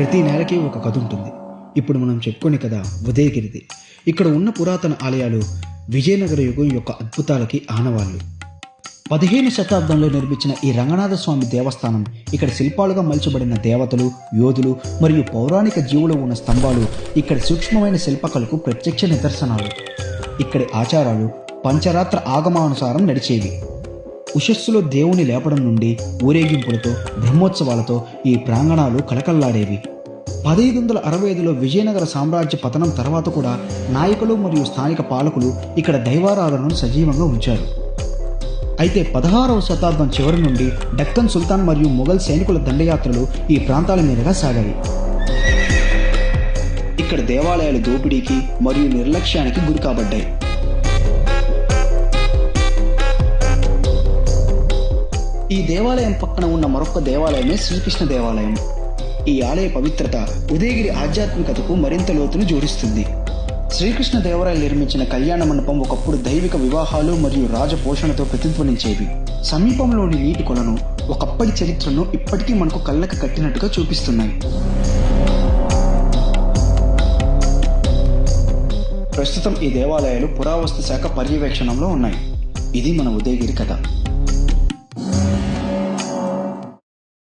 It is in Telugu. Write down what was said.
ప్రతి నేలకి ఒక కథ ఉంటుంది. ఇప్పుడు మనం చెప్పుకునే కథ ఉదయగిరిది. ఇక్కడ ఉన్న పురాతన ఆలయాలు విజయనగర యుగం యొక్క అద్భుతాలకి ఆనవాళ్ళు పదిహేను శతాబ్దంలో నిర్మించిన ఈ రంగనాథ స్వామి దేవస్థానం ఇక్కడ శిల్పాలుగా మలచబడిన దేవతలు యోధులు మరియు పౌరాణిక జీవులు ఉన్న స్తంభాలు ఇక్కడ సూక్ష్మమైన శిల్పకళకు ప్రత్యక్ష నిదర్శనాలు. ఇక్కడి ఆచారాలు పంచరాత్ర ఆగమానుసారం నడిచేవి. ఉషస్సులో దేవుని లేపడం నుండి ఊరేగింపులతో బ్రహ్మోత్సవాలతో ఈ ప్రాంగణాలు కలకల్లాడేవి పదహైదు వందల అరవై ఐదులో విజయనగర సామ్రాజ్య పతనం తర్వాత కూడా నాయకులు మరియు స్థానిక పాలకులు ఇక్కడ దైవారాధనను సజీవంగా ఉంచారు. అయితే పదహారవ శతాబ్దం చివరి నుండి డక్కన్ సుల్తాన్ మరియు మొఘల్ సైనికుల దండయాత్రలు ఈ ప్రాంతాల మీదుగా సాగాయి. ఇక్కడ దేవాలయాలు దోపిడీకి మరియు నిర్లక్ష్యానికి గురి కాబడ్డాయి. ఈ దేవాలయం పక్కన ఉన్న మరొక దేవాలయమే శ్రీకృష్ణ దేవాలయం. ఈ ఆలయ పవిత్రత ఉదయగిరి ఆధ్యాత్మికతకు మరింత లోతును జోడిస్తుంది. శ్రీకృష్ణ దేవరాయలు నిర్మించిన కళ్యాణ మండపం ఒకప్పుడు దైవిక వివాహాలు మరియు రాజపోషణతో ప్రతిధ్వనించేవి. సమీపంలోని నీటి కొలను ఒకప్పటి చరిత్రను ఇప్పటికీ మనకు కళ్ళకు కట్టినట్టుగా చూపిస్తున్నాయి. ప్రస్తుతం ఈ దేవాలయాలు పురావస్తు శాఖ పర్యవేక్షణంలో ఉన్నాయి. ఇది మన ఉదయగిరి కథ.